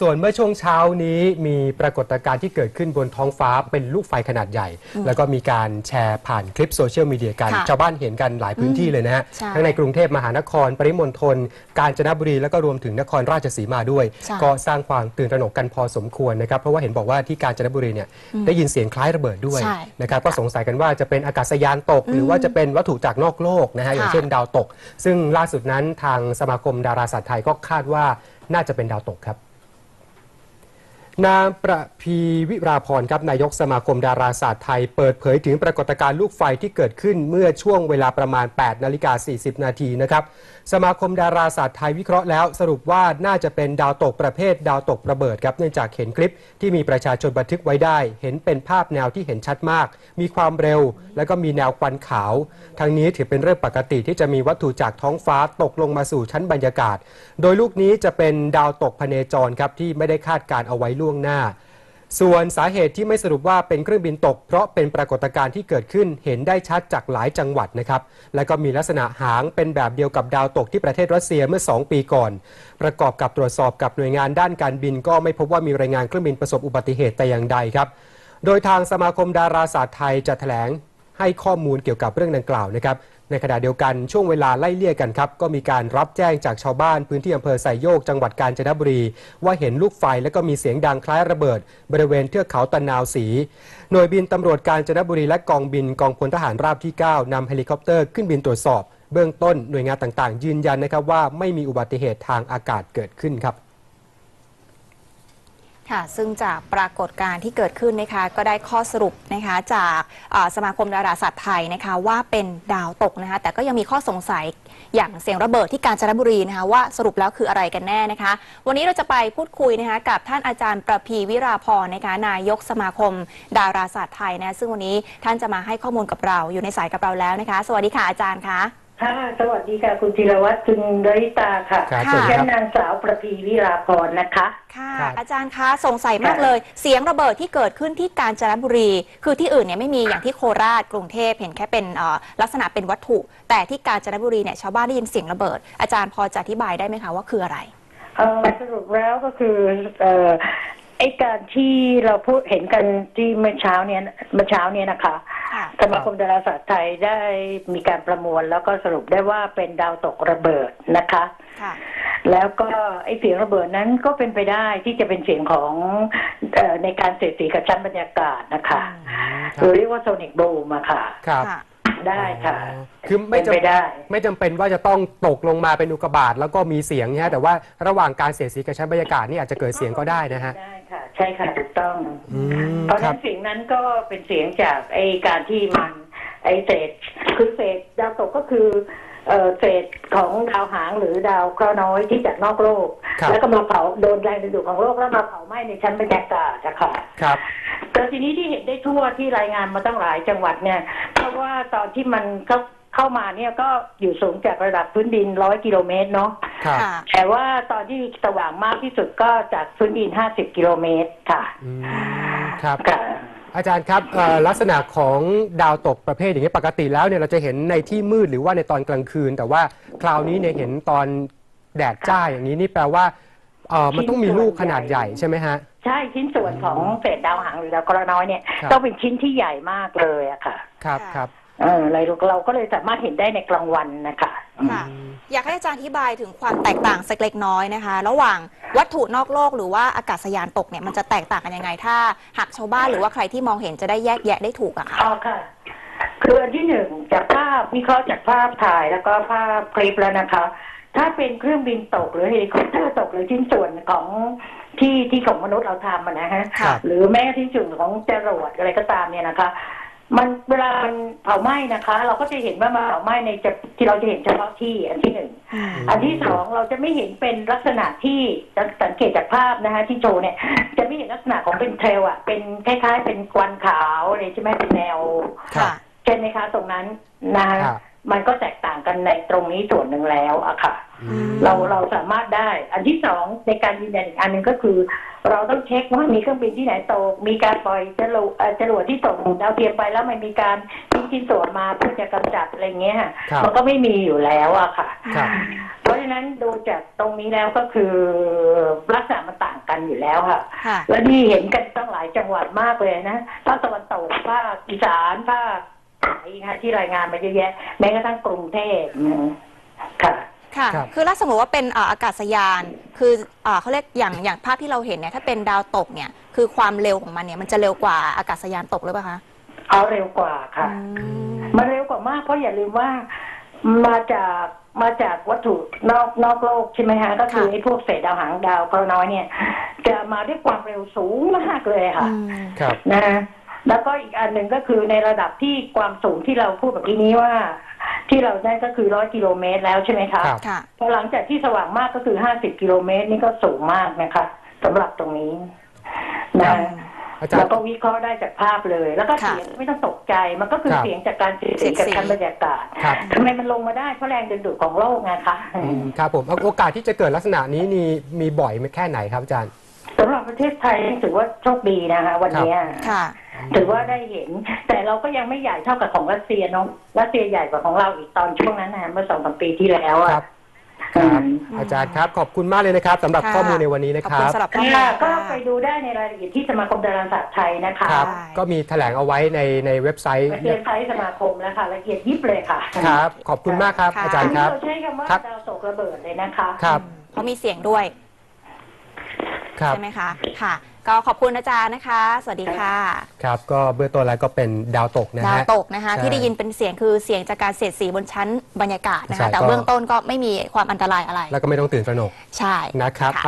ส่วนเมื่อช่วงเช้านี้มีปรากฏการณ์ที่เกิดขึ้นบนท้องฟ้าเป็นลูกไฟขนาดใหญ่ แล้วก็มีการแชร์ผ่านคลิปโซเชียลมีเดียกัน ค่ะชาวบ้านเห็นกันหลายพื้นที่เลยนะฮะ ใช่ทั้งในกรุงเทพมหานคร ปริมณฑลกาญจนบุรี แล้วก็รวมถึงนครราชสีมาด้วย ใช่ ก็สร้างความตื่นตระหนกกันพอสมควรนะครับ เพราะว่าเห็นบอกว่าที่กาญจนบุรีเนี่ยได้ยินเสียงคล้ายระเบิดด้วยใช่นะครับก็สงสัยกันว่าจะเป็นอากาศยานตก หรือว่าจะเป็นวัตถุจากนอกโลกนะฮะอย่างค่ะ เช่นดาวตก ซึ่งล่าสุดนั้นทางสมาคมดาราศาสตร์ไทยก็คาดว่าน่าจะเป็นดาวตกครับ นางประพีวิราพรครับนายกสมาคมดาราศาสตร์ไทย เปิดเผยถึงปรากฏการณ์ลูกไฟที่เกิดขึ้นเมื่อช่วงเวลาประมาณ 8 นาฬิกา 40 นาทีนะครับ สมาคมดาราศาสตร์ไทยวิเคราะห์แล้ว สรุปว่าน่าจะเป็นดาวตกประเภทดาวตกระเบิดครับเนื่องจากเห็นคลิปที่มีประชาชนบันทึกไว้ได้ เห็นเป็นภาพแนวที่เห็นชัดมาก มีความเร็ว แล้วก็มีแนวควันขาว ทั้งนี้ถือเป็นเรื่องปกติที่จะมีวัตถุจากท้องฟ้าตกลงมาสู่ชั้นบรรยากาศ โดยลูกนี้จะเป็นดาวตกพเนจรครับที่ไม่ได้คาดการเอาไว้ล่วงหน้า ส่วนสาเหตุที่ไม่สรุปว่าเป็นเครื่องบินตก เพราะเป็นปรากฏการณ์ที่เกิดขึ้นเห็นได้ชัดจากหลายจังหวัดนะครับ และก็มีลักษณะหางเป็นแบบเดียวกับดาวตกที่ประเทศรัสเซียเมื่อ 2 ปีก่อน ประกอบกับตรวจสอบกับหน่วยงานด้านการบิน ก็ไม่พบว่ามีรายงานเครื่องบินประสบอุบัติเหตุแต่อย่างใดครับ โดยทางสมาคมดาราศาสตร์ไทยจะแถลงให้ข้อมูลเกี่ยวกับเรื่องดังกล่าวนะครับ ในขณะเดียวกันช่วงเวลาไล่เลี่ยกันครับ ก็มีการรับแจ้งจากชาวบ้านพื้นที่อำเภอไซโยกจังหวัดกาญจนบุรี ว่าเห็นลูกไฟและก็มีเสียงดังคล้ายระเบิด บริเวณเทือกเขาตะนาวสี หน่วยบินตำรวจกาญจนบุรีและกองบินกองพลทหารราบที่ 9นำเฮลิคอปเตอร์ขึ้นบินตรวจสอบ เบื้องต้นหน่วยงานต่างๆ ยืนยันนะครับว่าไม่มีอุบัติเหตุทางอากาศเกิดขึ้นครับ ค่ะ ซึ่งจากปรากฏการณ์ที่เกิดขึ้นนะคะก็ได้ข้อสรุปนะคะจากสมาคมดาราศาสตร์ไทยนะคะว่าเป็นดาวตกนะคะแต่ก็ยังมีข้อสงสัยอย่างเสียงระเบิดที่กาญจนบุรีนะคะว่าสรุปแล้วคืออะไรกันแน่นะคะ วันนี้เราจะไปพูดคุยนะคะกับท่านอาจารย์ประพีวิราพรนะคะนายกสมาคมดาราศาสตร์ไทยนะซึ่งวันนี้ท่านจะมาให้ข้อมูลกับเราอยู่ในสายกับเราแล้วนะคะ สวัสดีค่ะอาจารย์คะ ค่ะสวัสดีค่ะคุณจิรวัตรคุณดริตาค่ะครับค่ะสวัสดีฉัคนรับ นางสาวประพีวิราพรนะคะ ค่ะ ครับ อาจารย์คะสงสัยมากเลย เสียงระเบิดที่เกิดขึ้นที่กาญจนบุรี คือที่อื่นเนี่ยไม่มีอย่างที่โคราชกรุงเทพเห็นแค่เป็นเอ่อลักษณะเป็นวัตถุ แต่ที่กาญจนบุรีเนี่ยชาวบ้านได้ยินเสียงระเบิด อาจารย์พอจะอธิบายได้ไหมคะว่าคืออะไร เอ่อสรุปแล้วก็คือเอ่อ ไอการที่เราพูดเห็นกันที่เมื่อเช้าเนี่ยเมื่อเช้าเนี่ยนะคะค่ะสมาคมดาราศาสตร์ไทยได้มีการประมวลแล้วก็สรุปได้ว่าเป็นดาวตกระเบิดนะคะค่ะแล้วก็ไอเสียงระเบิดนั้นก็เป็นไปได้ที่จะเป็นเสียงของเออในการเสียดสีกับชั้นบรรยากาศนะคะคหรือเรียกว่าโซนิกบูมอะค่ะรับค่ะ ได้ค่ะอ๋อคือไม่เป็นไปจำได้ ไม่จำเป็นว่าจะต้องตกลงมาเป็นอุกกาบาตแล้วก็มีเสียงนะฮะแต่ว่าระหว่างการเสียดสีกับชั้นบรรยากาศนี่อาจจะเกิดเสียงก็ได้นะฮะ ได้ค่ะ ใช่ค่ะถูกต้อง อืมเพราะฉะครันั้บ นเสียงนั้นก็เป็นเสียงจากไอการที่มัน ไอเศษคือเศษดาวตกก็คือ เอ่อเศษของดาวหางหรือดาวเคราะห์น้อยที่จากนอกโลก ครับแล้วก็มาเผาโดนแรงดึงดูดของโลกแล้วมาเผาไหม้ในชั้นบรรยากาศนะคะครับ แต่ทีนี้ที่เห็นได้ทั่วที่รายงานมาตั้งหลายจังหวัดเนี่ย เพราะว่าตอนที่มันเข้าเข้ามาเนี่ยก็อยู่สูงจากระดับพื้นดินร้อยกิโลเมตรเนาะ ครับ ค่ะ แต่ว่าตอนที่สว่างมากที่สุดก็จากพื้นดินห้าสิบกิโลเมตรค่ะอืมครับ ค่ะ อาจารย์ครับเอ่อลักษณะของดาวตกประเภทอย่างนี้ปกติแล้วเนี่ยเราจะเห็นในที่มืดหรือว่าในตอนกลางคืน แต่ว่าคราวนี้เนี่ยเห็นตอนแดดจ้าอย่างนี้นี่แปลว่าเอ่อมันต้องมีลูกขนาดใหญ่ใช่ไหมฮะใช่ชิ้นส่วนของเศษดาวหางหรือดาวเคราะห์น้อยเนี่ยครับต้องเป็นชิ้นที่ใหญ่มากเลยอะค่ะ ครับค่ะครับเออเราเราก็เลยสามารถเห็นได้ในกลางวันนะคะ ค่ะอยากให้อาจารย์อธิบายถึงความแตกต่างสักเล็กน้อยนะคะ ระหว่างวัตถุนอกโลกหรือว่าอากาศยานตกเนี่ยมันจะแตกต่างกันยังไง ถ้าหากชาวบ้านหรือว่าใครที่มองเห็นจะได้แยกแยะได้ถูกอะค่ะอ๋อค่ะ คืออันที่หนึ่งจากภาพวิเคราะห์จากภาพถ่ายแล้วก็ภาพคลิปแล้วนะคะ ถ้าเป็นเครื่องบินตกหรือเฮลิคอปเตอร์ตกหรือชิ้นส่วนของที่ที่ของมนุษย์เราทำอะนะฮะครับหรือแม้ที่ส่วนของจรวดอะไรก็ตามเนี่ยนะคะ มันเวลามันเผาไหม้นะคะ เราก็จะเห็นว่ามันเผาไหม้ในจะที่เราจะเห็นเฉพาะที่อันที่หนึ่งอันที่สองเราจะไม่เห็นเป็นลักษณะที่สังเกตจากภาพนะคะที่โชว์เนี่ย จะไม่เห็นลักษณะของเป็นเทรลอะเป็นคล้าย ๆ เป็นควันขาวอะไรใช่ไหมเป็นแนวครับค่ะใช่ไหมคะ ตรงนั้นนะคะครับ มันก็แตกต่างกันในตรงนี้ส่วนหนึ่งแล้วอะค่ะอืมเราเราสามารถได้ อันที่สองในการยืนยันอีกอันหนึ่งก็คือ เราต้องเช็คว่ามีเครื่องบินที่ไหนตก มีการปล่อยจรวดเอ่อจรวดที่ตกดาวเทียมไปแล้วมันมีการทิ้งชิ้นส่วนมาเพื่อจะกำจัดอะไรเงี้ยค่ะครับมันก็ไม่มีอยู่แล้วอะค่ะครับเพราะฉะนั้นดูจากตรงนี้แล้วก็คือลักษณะมันต่างกันอยู่แล้วค่ะค่ะและนี่เห็นกันตั้งหลายจังหวัดมากเลยนะภาคตะวันตกภาคอีสานภาค ไหนค่ะที่รายงานมาเยอะแยะ แม้กระทั่งกรุงเทพนะค่ะค่ะ ครับ คือถ้าสมมติว่าเป็นอ่าอากาศยาน คืออ่าเขาเรียกอย่างอย่างภาพที่เราเห็นเนี่ย ถ้าเป็นดาวตกเนี่ย คือความเร็วของมันเนี่ย มันจะเร็วกว่าอากาศยานตกหรือเปล่าคะเอาเร็วกว่าค่ะ อืม มันเร็วกว่ามากเพราะอย่าลืมว่ามาจากมาจากวัตถุนอกนอกโลกใช่ไหมฮะก็คือค่ะ ไอ้พวกเศษดาวหางดาวเคราะห์น้อยเนี่ย จะมาด้วยความเร็วสูงมากเลยค่ะ อืม ครับ นะฮะ แล้วก็อีกอันหนึ่งก็คือในระดับที่ความสูงที่เราพูดเมื่อกี้นี้ว่า ที่เราได้ก็คือร้อยกิโลเมตรแล้วใช่ไหมคะครับ ค่ะ พอหลังจากที่สว่างมากก็คือห้าสิบกิโลเมตรนี่ก็สูงมากนะคะสำหรับตรงนี้นะครัฮะบ อาจารเราย์ ก็วิเคราะห์ได้จากภาพเลย แล้วก็ค่ะเสียงไม่ต้องตกใจมันก็คือครับ เสียงจากการเสียดเสีสียดกับสี ชั้นบรรยากาศครับทำไมมันลงมาได้เพราะแรงดึงดูดของโลกไงคะ อืมครับผมโอกาสที่จะเกิดลักษณะนี้นี่มีบ่อยแค่ไหนครับอาจารย์ สำหรับประเทศไทยถือว่าโชคดีนะคะ วันเนี้ยค่ะ ถือว่าได้เห็น แต่เราก็ยังไม่ใหญ่เท่ากับของรัสเซียเนาะรัสเซียใหญ่กว่าของเราอีกตอนช่วงนั้นนะเมื่อสองสามปีที่แล้วคอะรับครับอืมอาจารย์ครับขอบคุณมากเลยนะครับสำหรับค่ะข้อมูลในวันนี้นะขอบครัคุณบสำหรับข้อมูลค่ะก็ค่ะไปดูได้ในรายละเอียดที่สมาคมดาราศาสตร์ไทยนะคะครับได้ก็มีแถลงเอาไว้ในในเว็บไซต์เว็บไซต์สมาคมแล้วค่ะละเอียดยิบเลยค่ะครับขอบคุณมากครับค่ะอาจารย์ครับเราใช้คำว่าครับดาวตกระเบิดเลยนะคะครับเพราะมีเสียงด้วย ครับ ใช่ไหมคะค่ะ ก็ขอบคุณอาจารย์นะคะ สวัสดีค่ะ ครับ ก็เบื้องต้นแล้วก็เป็นดาวตกนะดาวฮะ ตกนะคะ ใช่ที่ได้ยินเป็นเสียงคือเสียงจากการเสียดสีบนชั้นบรรยากาศนะใช่คะ แต่ก็ เบื้องต้นก็ไม่มีความอันตรายอะไรแล้วก็ไม่ต้องตื่นตระหนกใช่นะครับ ค่ะ